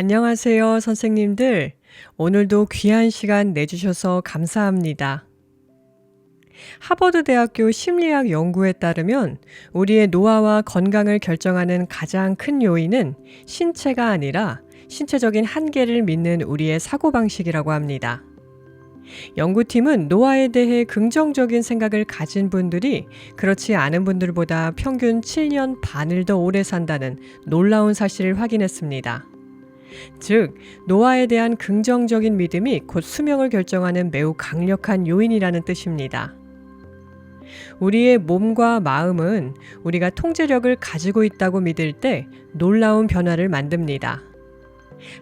안녕하세요, 선생님들. 오늘도 귀한 시간 내주셔서 감사합니다. 하버드 대학교 심리학 연구에 따르면 우리의 노화와 건강을 결정하는 가장 큰 요인은 신체가 아니라 신체적인 한계를 믿는 우리의 사고방식이라고 합니다. 연구팀은 노화에 대해 긍정적인 생각을 가진 분들이 그렇지 않은 분들보다 평균 7년 반을 더 오래 산다는 놀라운 사실을 확인했습니다. 즉, 노화에 대한 긍정적인 믿음이 곧 수명을 결정하는 매우 강력한 요인이라는 뜻입니다. 우리의 몸과 마음은 우리가 통제력을 가지고 있다고 믿을 때 놀라운 변화를 만듭니다.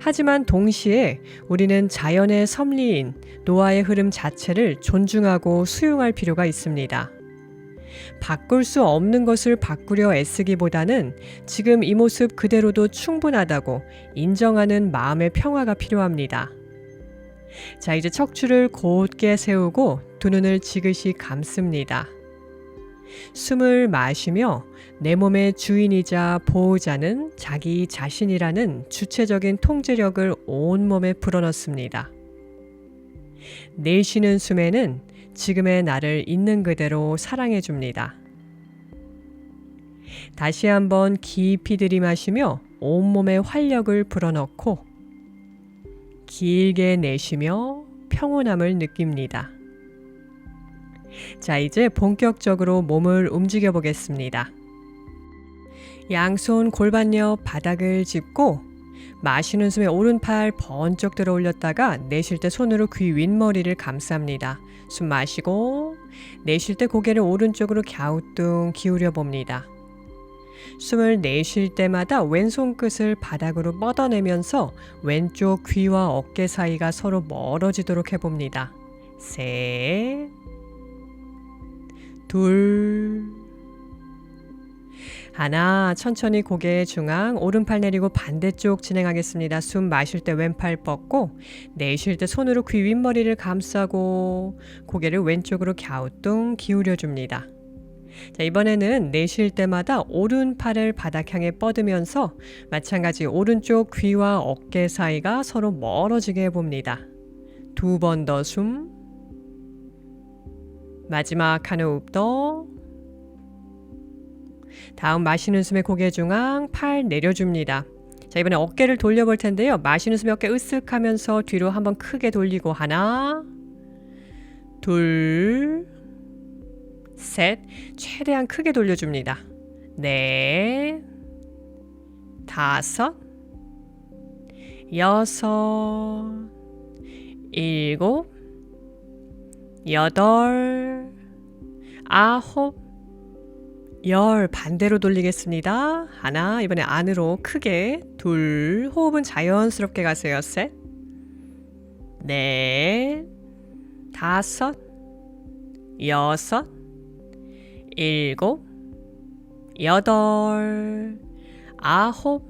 하지만 동시에 우리는 자연의 섭리인 노화의 흐름 자체를 존중하고 수용할 필요가 있습니다. 바꿀 수 없는 것을 바꾸려 애쓰기보다는 지금 이 모습 그대로도 충분하다고 인정하는 마음의 평화가 필요합니다. 자, 이제 척추를 곧게 세우고 두 눈을 지그시 감습니다. 숨을 마시며 내 몸의 주인이자 보호자는 자기 자신이라는 주체적인 통제력을 온몸에 불어넣습니다. 내쉬는 숨에는 지금의 나를 있는 그대로 사랑해 줍니다. 다시 한번 깊이 들이마시며 온몸에 활력을 불어넣고 길게 내쉬며 평온함을 느낍니다. 자, 이제 본격적으로 몸을 움직여 보겠습니다. 양손 골반 옆 바닥을 짚고 마시는 숨에 오른팔 번쩍 들어 올렸다가 내쉴 때 손으로 귀 윗머리를 감쌉니다. 숨 마시고 내쉴 때 고개를 오른쪽으로 갸우뚱 기울여 봅니다. 숨을 내쉴 때마다 왼손 끝을 바닥으로 뻗어내면서 왼쪽 귀와 어깨 사이가 서로 멀어지도록 해봅니다. 셋, 둘, 하나, 천천히 고개 중앙, 오른팔 내리고 반대쪽 진행하겠습니다. 숨 마실 때 왼팔 뻗고, 내쉴 때 손으로 귀 윗머리를 감싸고, 고개를 왼쪽으로 갸우뚱 기울여 줍니다. 자, 이번에는 내쉴 때마다 오른팔을 바닥 향해 뻗으면서 마찬가지 오른쪽 귀와 어깨 사이가 서로 멀어지게 해봅니다. 두 번 더 숨. 마지막 한 호흡 더. 다음 마시는 숨에 고개 중앙 팔 내려줍니다. 자 이번에 어깨를 돌려볼 텐데요. 마시는 숨에 어깨 으쓱 하면서 뒤로 한번 크게 돌리고 하나 둘 셋, 최대한 크게 돌려줍니다. 넷, 다섯, 여섯, 일곱, 여덟, 아홉, 열 반대로 돌리겠습니다. 하나, 이번에 안으로 크게. 둘, 호흡은 자연스럽게 가세요. 셋, 넷, 다섯, 여섯, 일곱, 여덟, 아홉,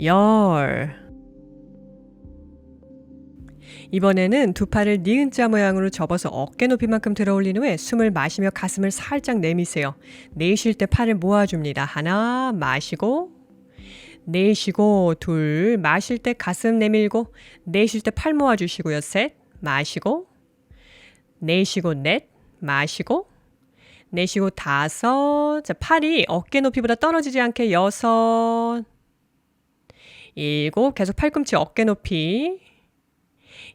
열. 이번에는 두 팔을 니은자 모양으로 접어서 어깨 높이만큼 들어 올린 후에 숨을 마시며 가슴을 살짝 내미세요. 내쉴 때 팔을 모아줍니다. 하나, 마시고, 내쉬고, 둘, 마실 때 가슴 내밀고, 내쉴 때 팔 모아주시고요. 셋, 마시고, 내쉬고, 넷, 마시고, 내쉬고 다섯. 자, 팔이 어깨 높이보다 떨어지지 않게 여섯. 일곱. 계속 팔꿈치 어깨 높이.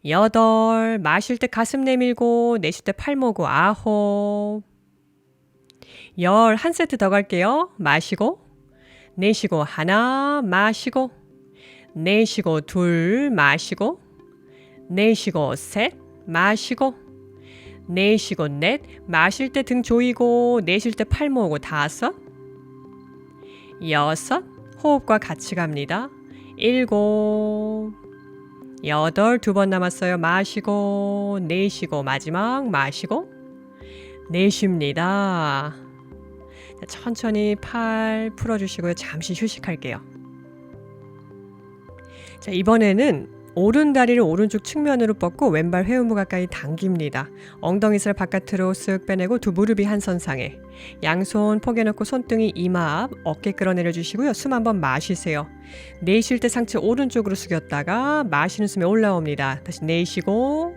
여덟. 마실 때 가슴 내밀고, 내쉴 때 팔 모고 아홉. 열. 한 세트 더 갈게요. 마시고. 내쉬고 하나. 마시고. 내쉬고 둘. 마시고. 내쉬고 셋. 마시고. 내쉬고 넷, 마실 때 등 조이고 내쉴 때 팔 모으고 다섯, 여섯, 호흡과 같이 갑니다. 일곱, 여덟, 두 번 남았어요. 마시고 내쉬고 마지막 마시고 내쉽니다. 천천히 팔 풀어주시고요. 잠시 휴식할게요. 자, 이번에는 오른 다리를 오른쪽 측면으로 뻗고 왼발 회음부 가까이 당깁니다. 엉덩이살 바깥으로 쓱 빼내고 두 무릎이 한 선상에. 양손 포개 넣고 손등이 이마 앞, 어깨 끌어내려 주시고요. 숨 한번 마시세요. 내쉴 때 상체 오른쪽으로 숙였다가 마시는 숨에 올라옵니다. 다시 내쉬고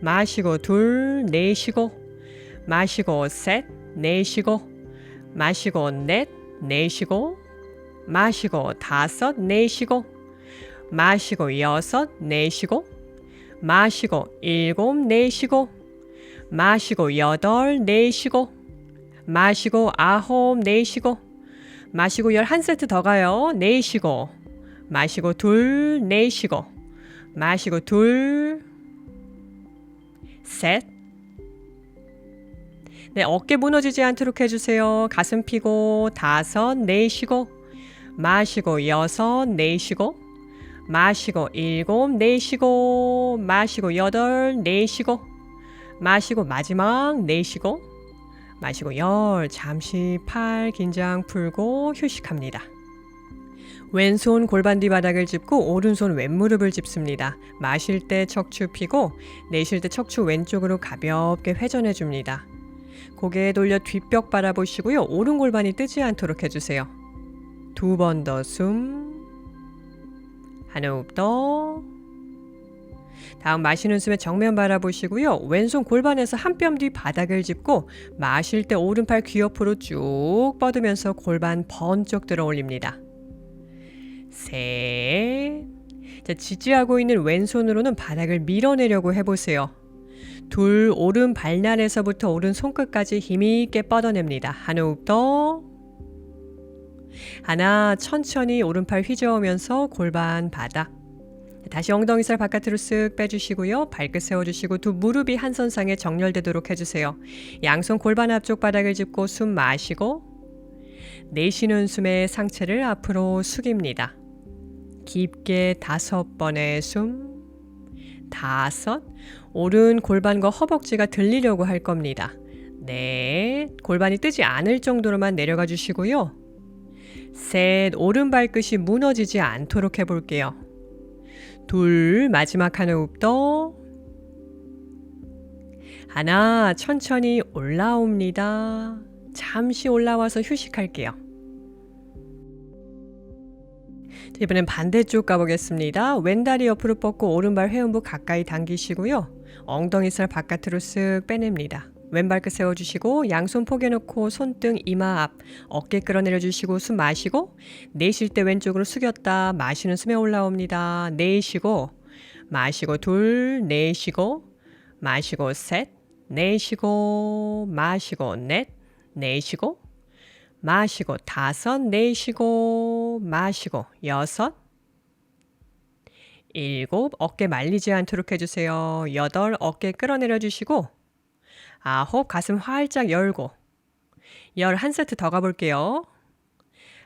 마시고 둘 내쉬고 마시고 셋 내쉬고 마시고 넷 내쉬고 마시고 다섯 내쉬고 마시고 여섯 내쉬고 마시고 일곱 내쉬고 마시고 여덟 내쉬고 마시고 아홉 내쉬고 마시고 열한 세트 더 가요 내쉬고 마시고 둘 내쉬고 마시고 둘 셋. 네, 어깨 무너지지 않도록 해주세요. 가슴 피고 다섯 내쉬고 마시고 여섯 내쉬고 마시고 일곱 내쉬고 마시고 여덟 내쉬고 마시고 마지막 내쉬고 마시고 열 잠시 팔 긴장 풀고 휴식합니다. 왼손 골반 뒤 바닥을 짚고 오른손 왼무릎을 짚습니다. 마실 때 척추 펴고 내쉴 때 척추 왼쪽으로 가볍게 회전해 줍니다. 고개 돌려 뒷벽 바라보시고요. 오른 골반이 뜨지 않도록 해주세요. 두 번 더 숨. 한 호흡 더. 다음 마시는 숨에 정면 바라보시고요. 왼손 골반에서 한 뼘 뒤 바닥을 짚고 마실 때 오른팔 귀 옆으로 쭉 뻗으면서 골반 번쩍 들어 올립니다. 셋. 자, 지지하고 있는 왼손으로는 바닥을 밀어내려고 해보세요. 둘, 오른 발날에서부터 오른 손끝까지 힘있게 뻗어냅니다. 한 호흡 더. 하나, 천천히 오른팔 휘저으면서 골반 바닥. 다시 엉덩이살 바깥으로 쓱 빼주시고요. 발끝 세워주시고 두 무릎이 한 선상에 정렬되도록 해주세요. 양손 골반 앞쪽 바닥을 짚고 숨 마시고 내쉬는 숨에 상체를 앞으로 숙입니다. 깊게 다섯 번의 숨, 다섯, 오른 골반과 허벅지가 들리려고 할 겁니다. 네, 골반이 뜨지 않을 정도로만 내려가 주시고요. 셋, 오른 발끝이 무너지지 않도록 해볼게요. 둘, 마지막 한 호흡 더. 하나, 천천히 올라옵니다. 잠시 올라와서 휴식할게요. 이번엔 반대쪽 가보겠습니다. 왼다리 옆으로 뻗고 오른발 회음부 가까이 당기시고요. 엉덩이살 바깥으로 쓱 빼냅니다. 왼발 끝 세워주시고 양손 포개 놓고 손등 이마 앞 어깨 끌어내려 주시고 숨 마시고 내쉴 때 왼쪽으로 숙였다 마시는 숨에 올라옵니다. 내쉬고 마시고 둘 내쉬고 마시고 셋 내쉬고 마시고 넷 내쉬고 마시고 다섯 내쉬고 마시고 여섯 일곱 어깨 말리지 않도록 해주세요. 여덟 어깨 끌어내려 주시고 아홉 가슴 활짝 열고. 열 한 세트 더 가볼게요.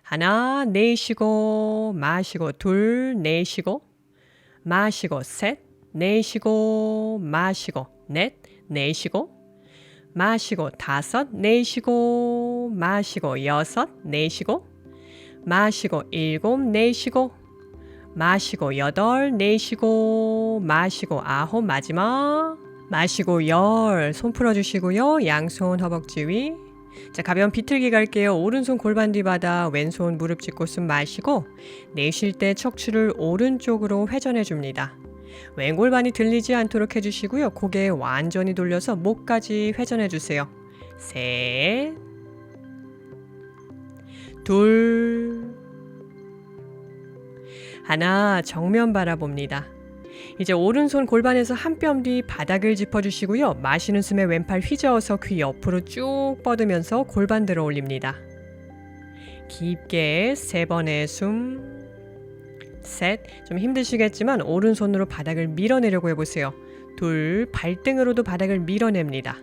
하나 내쉬고 마시고. 둘 내쉬고 마시고. 셋 내쉬고 마시고. 넷 내쉬고 마시고. 다섯 내쉬고 마시고. 여섯 내쉬고 마시고. 일곱 내쉬고 마시고. 여덟 내쉬고 마시고. 아홉 마지막 마시고 열 손 풀어주시고요 양손 허벅지 위 자, 가벼운 비틀기 갈게요. 오른손 골반 뒤바닥, 왼손 무릎 짚고 숨 마시고 내쉴 때 척추를 오른쪽으로 회전해 줍니다. 왼골반이 들리지 않도록 해주시고요. 고개 완전히 돌려서 목까지 회전해 주세요. 셋, 둘, 하나, 정면 바라봅니다. 이제 오른손 골반에서 한 뼘 뒤 바닥을 짚어주시고요. 마시는 숨에 왼팔 휘저어서 귀 옆으로 쭉 뻗으면서 골반 들어 올립니다. 깊게 세 번의 숨. 셋. 좀 힘드시겠지만 오른손으로 바닥을 밀어내려고 해보세요. 둘. 발등으로도 바닥을 밀어냅니다.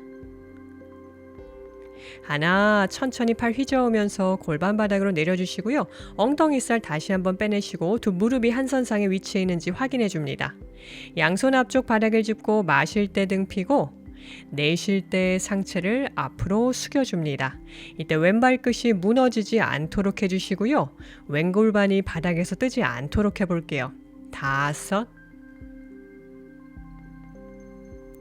하나, 천천히 팔 휘저으면서 골반 바닥으로 내려주시고요. 엉덩이 살 다시 한번 빼내시고 두 무릎이 한 선상에 위치해 있는지 확인해 줍니다. 양손 앞쪽 바닥을 짚고 마실 때 등 피고 내쉴 때 상체를 앞으로 숙여줍니다. 이때 왼발 끝이 무너지지 않도록 해주시고요. 왼골반이 바닥에서 뜨지 않도록 해볼게요. 다섯,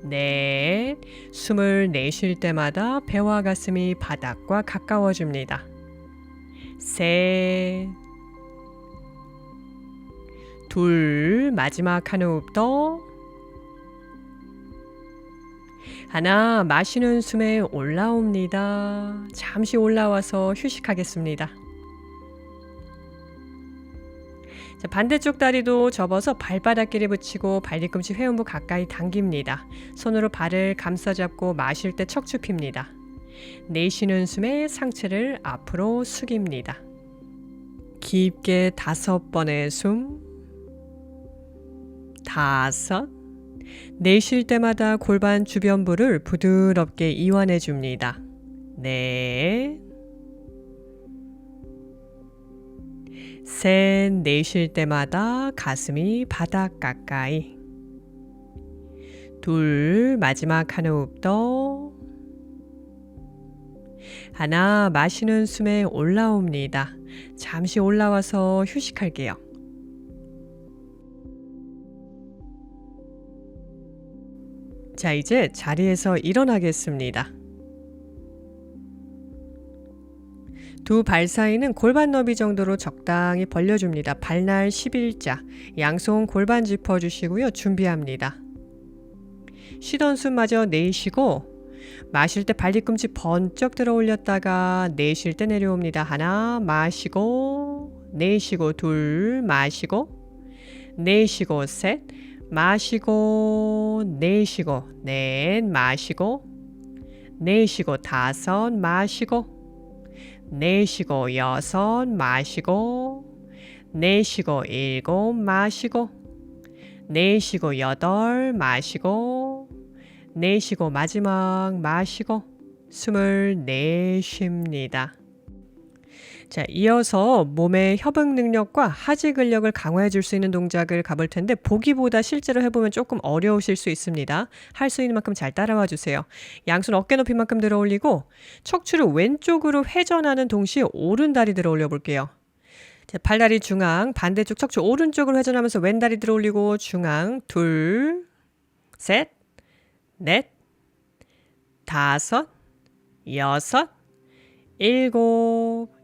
넷. 숨을 내쉴 때마다 배와 가슴이 바닥과 가까워집니다. 셋. 둘. 마지막 한 호흡 더. 하나. 마시는 숨에 올라옵니다. 잠시 올라와서 휴식하겠습니다. 자, 반대쪽 다리도 접어서 발바닥끼리 붙이고 발 뒤꿈치 회음부 가까이 당깁니다. 손으로 발을 감싸잡고 마실 때 척추 핍니다. 내쉬는 숨에 상체를 앞으로 숙입니다. 깊게 다섯 번의 숨. 다섯. 내쉴 때마다 골반 주변부를 부드럽게 이완해 줍니다. 네. 셋, 내쉴 때마다 가슴이 바닥 가까이. 둘, 마지막 한 호흡 더. 하나, 마시는 숨에 올라옵니다. 잠시 올라와서 휴식할게요. 자, 이제 자리에서 일어나겠습니다. 두 발 사이는 골반 너비 정도로 적당히 벌려줍니다. 발날 11자, 양손 골반 짚어주시고요. 준비합니다. 쉬던 숨마저 내쉬고 마실 때 발 뒤꿈치 번쩍 들어 올렸다가 내쉴 때 내려옵니다. 하나 마시고 내쉬고 둘 마시고 내쉬고 셋 마시고 내쉬고 넷 마시고 내쉬고 다섯 마시고 내쉬고 여섯 마시고 내쉬고 일곱 마시고 내쉬고 여덟 마시고 내쉬고 마지막 마시고 숨을 내쉽니다. 자, 이어서 몸의 협응 능력과 하지 근력을 강화해 줄 수 있는 동작을 가볼 텐데 보기보다 실제로 해보면 조금 어려우실 수 있습니다. 할 수 있는 만큼 잘 따라와 주세요. 양손 어깨 높이만큼 들어 올리고 척추를 왼쪽으로 회전하는 동시에 오른 다리 들어 올려 볼게요. 자, 팔다리 중앙, 반대쪽 척추 오른쪽으로 회전하면서 왼 다리 들어 올리고 중앙, 둘, 셋, 넷, 다섯, 여섯, 일곱,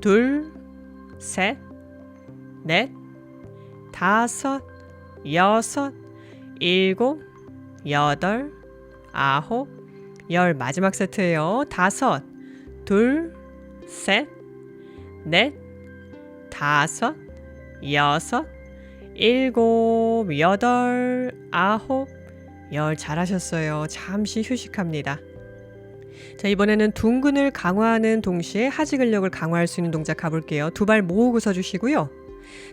둘, 셋, 넷, 다섯, 여섯, 일곱, 여덟, 아홉, 열 마지막 세트예요. 다섯, 둘, 셋, 넷, 다섯, 여섯, 일곱, 여덟, 아홉, 열 잘하셨어요. 잠시 휴식합니다. 자, 이번에는 둥근을 강화하는 동시에 하지 근력을 강화할 수 있는 동작 가볼게요. 두 발 모으고 서주시고요.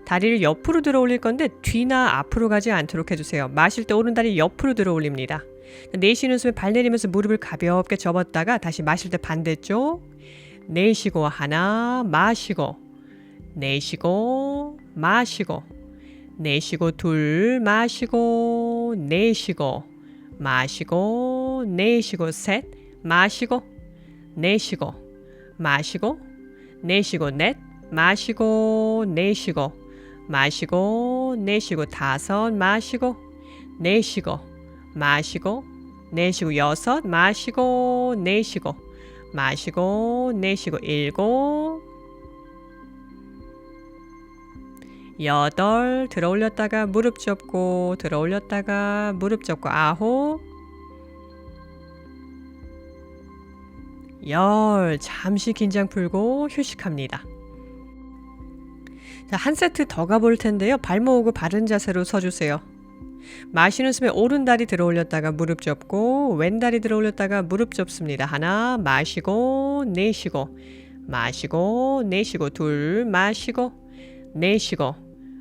다리를 옆으로 들어 올릴 건데 뒤나 앞으로 가지 않도록 해주세요. 마실 때 오른 다리 옆으로 들어 올립니다. 내쉬는 숨에 발 내리면서 무릎을 가볍게 접었다가 다시 마실 때 반대쪽 내쉬고 하나 마시고 내쉬고 마시고 내쉬고 둘 마시고 내쉬고 마시고 내쉬고 셋 마시고 내쉬고 마시고 내쉬고 넷 마시고 내쉬고 마시고 내쉬고 다섯 마시고 내쉬고 마시고 내쉬고 여섯 마시고 내쉬고 마시고 내쉬고 일곱 여덟 들어 올렸다가 무릎 접고 들어 올렸다가 무릎 접고 아홉 열 잠시 긴장 풀고 휴식합니다. 자, 한 세트 더 가볼 텐데요. 발 모으고 바른 자세로 서주세요. 마시는 숨에 오른 다리 들어 올렸다가 무릎 접고 왼 다리 들어 올렸다가 무릎 접습니다. 하나 마시고 내쉬고 마시고 내쉬고 둘 마시고 내쉬고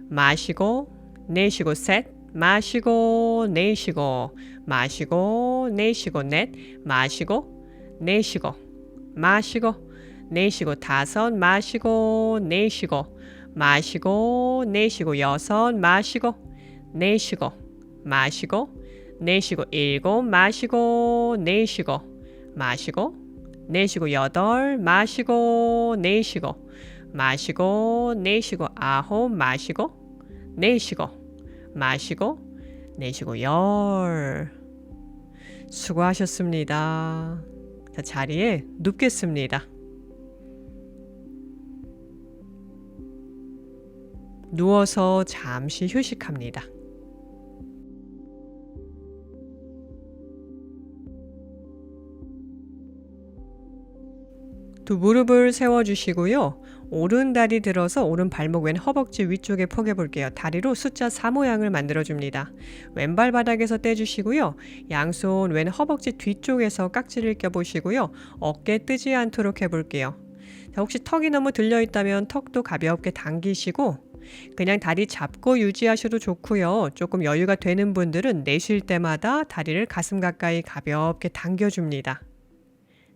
마시고 내쉬고 셋 마시고 내쉬고 마시고 내쉬고 넷 마시고 내쉬고 마시고 내쉬고 다섯 마시고 내쉬고 마시고 내쉬고 여섯 마시고 내쉬고 마시고 내쉬고 일곱 마시고 내쉬고 마시고 내쉬고 여덟 마시고 내쉬고 마시고 내쉬고 아홉 마시고 내쉬고 마시고 내쉬고 열 수고하셨습니다. 자, 자리에 눕겠습니다. 누워서 잠시 휴식합니다. 두 무릎을 세워주시고요. 오른 다리 들어서 오른 발목 왼 허벅지 위쪽에 포개 볼게요. 다리로 숫자 4 모양을 만들어 줍니다. 왼발 바닥에서 떼주시고요. 양손 왼 허벅지 뒤쪽에서 깍지를 껴보시고요. 어깨 뜨지 않도록 해볼게요. 자, 혹시 턱이 너무 들려 있다면 턱도 가볍게 당기시고 그냥 다리 잡고 유지하셔도 좋고요. 조금 여유가 되는 분들은 내쉴 때마다 다리를 가슴 가까이 가볍게 당겨줍니다.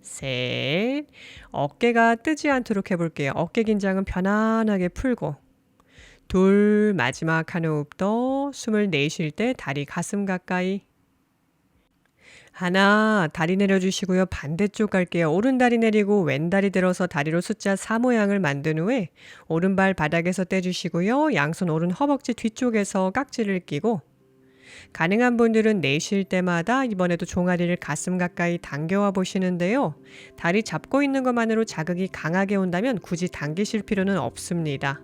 셋. 어깨가 뜨지 않도록 해볼게요. 어깨 긴장은 편안하게 풀고. 둘. 마지막 한 호흡 더. 숨을 내쉴 때 다리 가슴 가까이. 하나. 다리 내려주시고요. 반대쪽 갈게요. 오른 다리 내리고 왼 다리 들어서 다리로 숫자 4 모양을 만든 후에 오른발 바닥에서 떼주시고요. 양손 오른 허벅지 뒤쪽에서 깍지를 끼고 가능한 분들은 내쉴 때마다 이번에도 종아리를 가슴 가까이 당겨와 보시는데요. 다리 잡고 있는 것만으로 자극이 강하게 온다면 굳이 당기실 필요는 없습니다.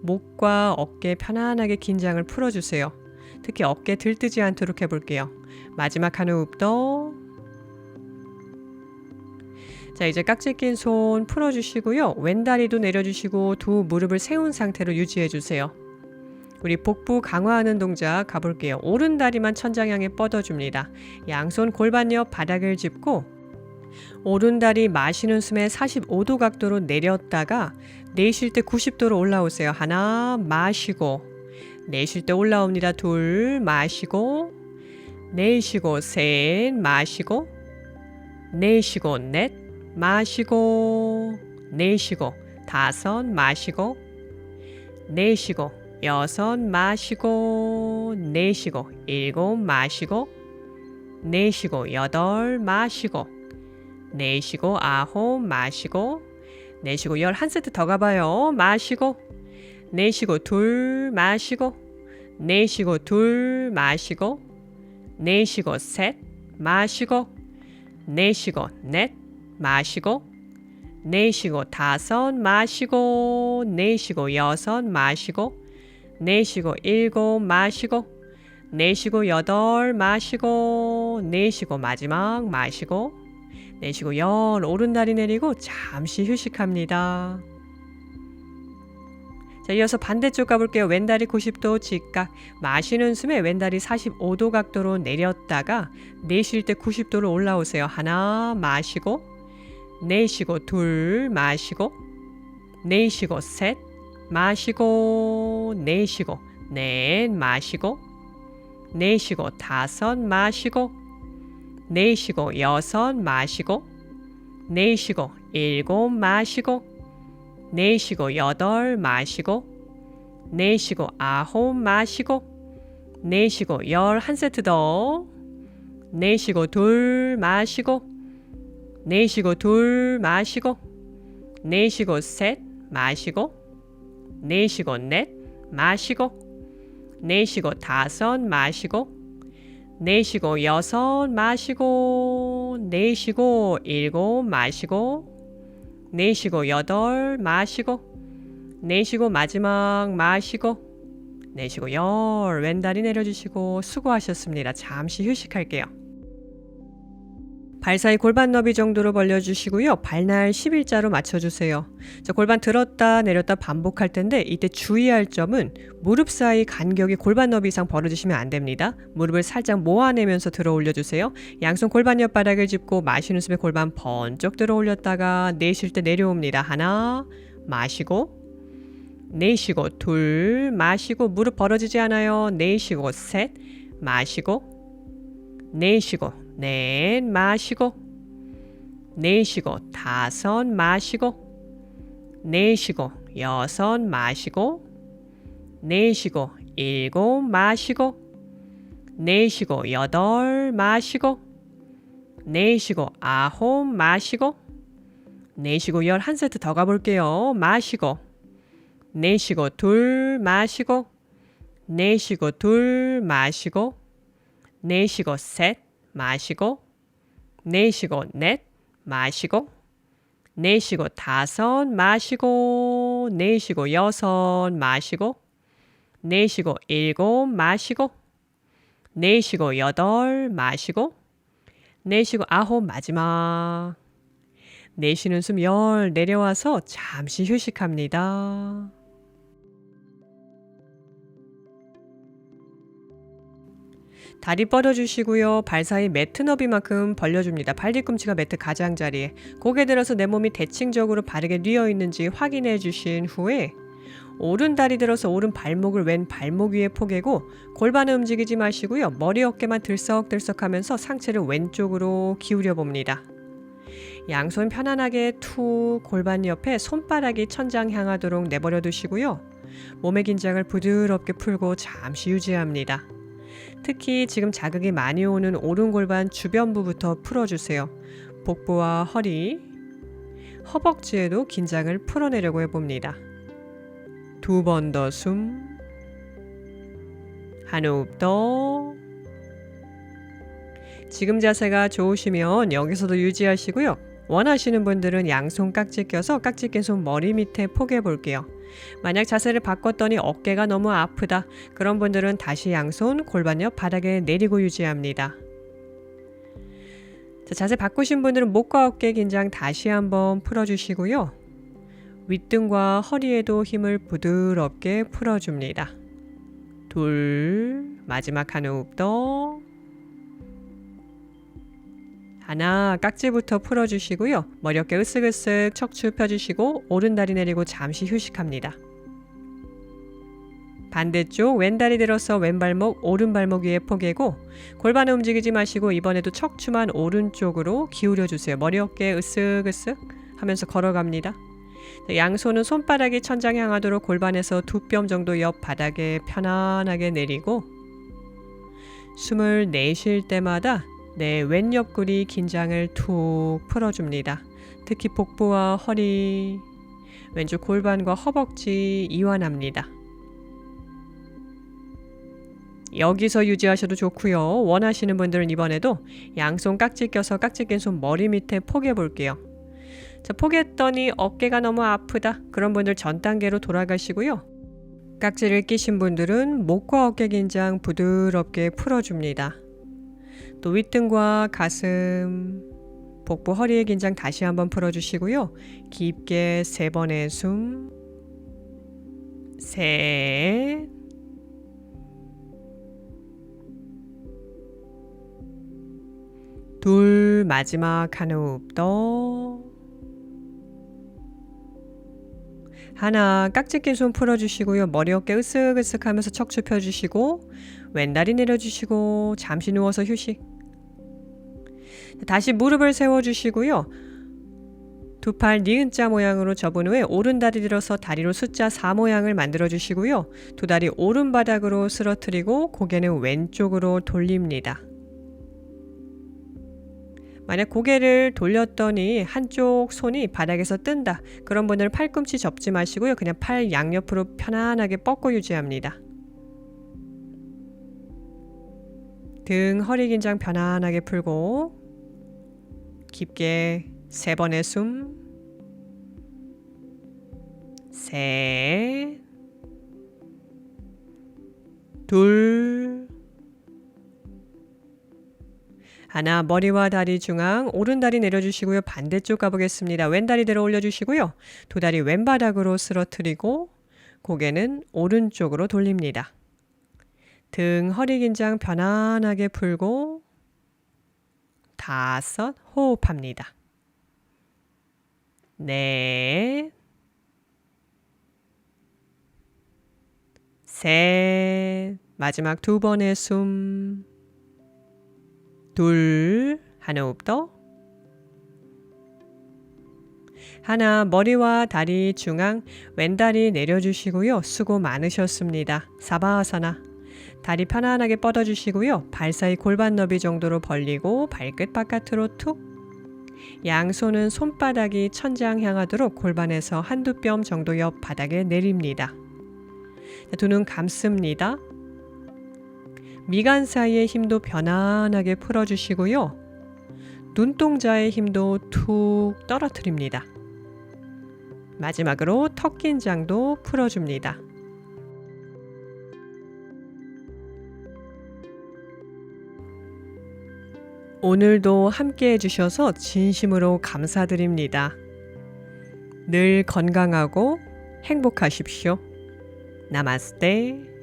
목과 어깨 편안하게 긴장을 풀어주세요. 특히 어깨 들뜨지 않도록 해볼게요. 마지막 한 호흡 더. 자, 이제 깍지 낀 손 풀어주시고요. 왼다리도 내려주시고 두 무릎을 세운 상태로 유지해주세요. 우리 복부 강화하는 동작 가볼게요. 오른 다리만 천장 향해 뻗어줍니다. 양손 골반 옆 바닥을 짚고 오른 다리 마시는 숨에 45도 각도로 내렸다가 내쉴 때 90도로 올라오세요. 하나 마시고. 내쉴 때 올라옵니다. 둘 마시고. 내쉬고. 셋 마시고. 내쉬고. 넷 마시고. 내쉬고. 다섯 마시고. 내쉬고 여섯 마시고 내쉬고 일곱 마시고 내쉬고 여덟 마시고 내쉬고 아홉 마시고 내쉬고 열 한 세트 더 가봐요 마시고 내쉬고 둘 마시고 내쉬고 둘 마시고 내쉬고 셋 마시고 내쉬고 넷 마시고 내쉬고 다섯 마시고 내쉬고 여섯 마시고 내쉬고 일곱 마시고 내쉬고 여덟 마시고 내쉬고 마지막 마시고 내쉬고 열 오른다리 내리고 잠시 휴식합니다. 자, 이어서 반대쪽 가볼게요. 왼다리 90도 직각. 마시는 숨에 왼다리 45도 각도로 내렸다가 내쉴 때 90도로 올라오세요. 하나 마시고 내쉬고 둘 마시고 내쉬고 셋 마시고 내쉬고 넷 마시고 내쉬고 다섯 마시고 내쉬고 여섯 마시고 내쉬고 일곱 마시고 내쉬고 여덟 마시고 내쉬고 아홉 마시고 내쉬고 열 한 세트 더. 내쉬고 둘 마시고 내쉬고 둘 마시고 내쉬고 셋 마시고 내쉬고 넷 마시고 내쉬고 다섯 마시고 내쉬고 여섯 마시고 내쉬고 일곱 마시고 내쉬고 여덟 마시고 내쉬고 마지막 마시고 내쉬고 열 왼다리 내려주시고 수고하셨습니다. 잠시 휴식할게요. 발 사이 골반 너비 정도로 벌려주시고요. 발날 11자로 맞춰주세요. 자, 골반 들었다 내렸다 반복할 텐데 이때 주의할 점은 무릎 사이 간격이 골반 너비 이상 벌어지시면 안 됩니다. 무릎을 살짝 모아내면서 들어 올려주세요. 양손 골반 옆 바닥을 짚고 마시는 숨에 골반 번쩍 들어 올렸다가 내쉴 때 내려옵니다. 하나 마시고 내쉬고 둘 마시고 무릎 벌어지지 않아요. 내쉬고 셋 마시고 내쉬고 넷 마시고 내쉬고 다섯 마시고 내쉬고 여섯 마시고 내쉬고 일곱 마시고 내쉬고 여덟 마시고 내쉬고 아홉 마시고 내쉬고 열한 세트 더 가볼게요. 마시고 내쉬고 둘 마시고 내쉬고 둘 마시고 내쉬고 셋 마시고 내쉬고 넷 마시고 내쉬고 다섯 마시고 내쉬고 여섯 마시고 내쉬고 일곱 마시고 내쉬고 여덟 마시고 내쉬고 아홉 마지막 내쉬는 숨 열 내려와서 잠시 휴식합니다. 다리 뻗어주시고요. 발 사이 매트 너비만큼 벌려줍니다. 발 뒤꿈치가 매트 가장자리에 고개 들어서 내 몸이 대칭적으로 바르게 뉘어 있는지 확인해 주신 후에 오른 다리 들어서 오른 발목을 왼 발목 위에 포개고 골반을 움직이지 마시고요. 머리 어깨만 들썩들썩 하면서 상체를 왼쪽으로 기울여 봅니다. 양손 편안하게 툭 골반 옆에 손바닥이 천장 향하도록 내버려 두시고요. 몸의 긴장을 부드럽게 풀고 잠시 유지합니다. 특히 지금 자극이 많이 오는 오른 골반 주변부부터 풀어주세요. 복부와 허리, 허벅지에도 긴장을 풀어내려고 해봅니다. 두 번 더 숨. 한 호흡 더. 지금 자세가 좋으시면 여기서도 유지하시고요. 원하시는 분들은 양손 깍지 껴서 깍지 낀 손 머리 밑에 포개 볼게요. 만약 자세를 바꿨더니 어깨가 너무 아프다. 그런 분들은 다시 양손 골반 옆 바닥에 내리고 유지합니다. 자, 자세 바꾸신 분들은 목과 어깨 긴장 다시 한번 풀어주시고요. 윗등과 허리에도 힘을 부드럽게 풀어줍니다. 둘, 마지막 한 호흡 더. 하나, 깍지부터 풀어주시고요. 머리 어깨 으쓱으쓱 척추 펴주시고 오른다리 내리고 잠시 휴식합니다. 반대쪽 왼다리 들어서 왼발목 오른발목 위에 포개고 골반을 움직이지 마시고 이번에도 척추만 오른쪽으로 기울여 주세요. 머리 어깨 으쓱으쓱 하면서 걸어갑니다. 양손은 손바닥이 천장 향하도록 골반에서 두 뼘 정도 옆 바닥에 편안하게 내리고 숨을 내쉴 때마다 내 왼 옆구리 긴장을 툭 풀어줍니다. 특히 복부와 허리, 왼쪽 골반과 허벅지 이완합니다. 여기서 유지하셔도 좋고요. 원하시는 분들은 이번에도 양손 깍지 껴서 깍지 낀 손 머리 밑에 포개 볼게요. 자, 포개했더니 어깨가 너무 아프다. 그런 분들 전 단계로 돌아가시고요. 깍지를 끼신 분들은 목과 어깨 긴장 부드럽게 풀어줍니다. 또 윗등과 가슴, 복부 허리의 긴장 다시 한번 풀어주시고요. 깊게 세 번의 숨, 셋, 둘, 마지막 한 호흡 더. 하나, 깍지 낀 손 풀어주시고요. 머리 어깨 으쓱으쓱 하면서 척추 펴주시고, 왼다리 내려주시고, 잠시 누워서 휴식. 다시 무릎을 세워주시고요. 두 팔 니은자 모양으로 접은 후에 오른 다리 들어서 다리로 숫자 4 모양을 만들어 주시고요. 두 다리 오른 바닥으로 쓰러뜨리고 고개는 왼쪽으로 돌립니다. 만약 고개를 돌렸더니 한쪽 손이 바닥에서 뜬다. 그런 분들은 팔꿈치 접지 마시고요. 그냥 팔 양옆으로 편안하게 뻗고 유지합니다. 등 허리 긴장 편안하게 풀고 깊게 세 번의 숨. 셋. 둘. 하나 머리와 다리 중앙 오른 다리 내려주시고요. 반대쪽 가보겠습니다. 왼 다리 들어 올려주시고요. 두 다리 왼바닥으로 쓰러뜨리고 고개는 오른쪽으로 돌립니다. 등 허리 긴장 편안하게 풀고 다섯 호흡합니다. 넷 셋. 마지막 두 번의 숨. 둘. 한 호흡 더. 하나, 머리와 다리 중앙, 왼다리 내려주시고요. 수고 많으셨습니다. 사바아사나. 다리 편안하게 뻗어주시고요. 발 사이 골반 너비 정도로 벌리고 발끝 바깥으로 툭. 양손은 손바닥이 천장 향하도록 골반에서 한두 뼘 정도 옆 바닥에 내립니다. 두 눈 감습니다. 미간 사이의 힘도 편안하게 풀어주시고요. 눈동자의 힘도 툭 떨어뜨립니다. 마지막으로 턱 긴장도 풀어줍니다. 오늘도 함께 해주셔서 진심으로 감사드립니다. 늘 건강하고 행복하십시오. 나마스테.